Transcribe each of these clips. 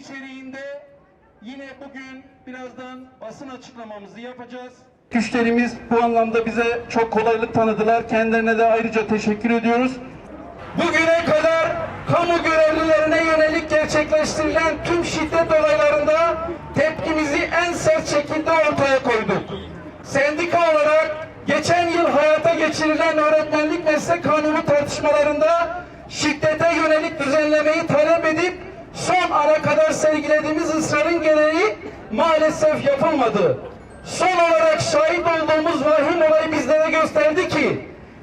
içeriğinde yine bugün birazdan basın açıklamamızı yapacağız. Güçlerimiz bu anlamda bize çok kolaylık tanıdılar. Kendilerine de ayrıca teşekkür ediyoruz. Bugüne kadar kamu görevlilerine yönelik gerçekleştirilen tüm şiddet olaylarında tepkimizi en sert şekilde ortaya koyduk. Sendika olarak geçen yıl hayata geçirilen öğretmenlik meslek kanunu tartışmalarında şiddete yönelik düzenlemeyi talep edip ana kadar sergilediğimiz ısrarın gereği maalesef yapılmadı. Son olarak şahit olduğumuz vahim olay bizlere gösterdi ki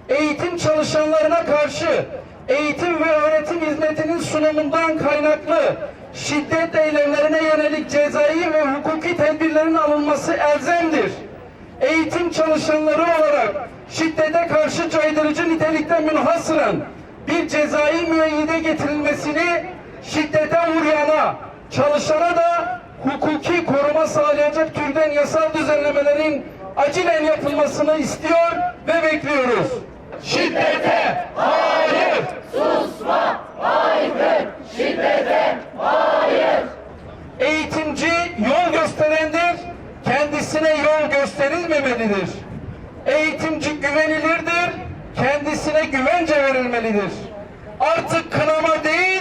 eğitim çalışanlarına karşı eğitim ve öğretim hizmetinin sunumundan kaynaklı şiddet eylemlerine yönelik cezai ve hukuki tedbirlerin alınması elzemdir. Eğitim çalışanları olarak şiddete karşı caydırıcı nitelikte münhasıran bir cezai müeyyide getirilmesini çalışana da hukuki koruma sağlayacak türden yasal düzenlemelerin acilen yapılmasını istiyor ve bekliyoruz. Şiddete hayır! Eğitimci yol gösterendir, kendisine yol gösterilmemelidir. Eğitimci güvenilirdir, kendisine güvence verilmelidir. Artık kınama değil.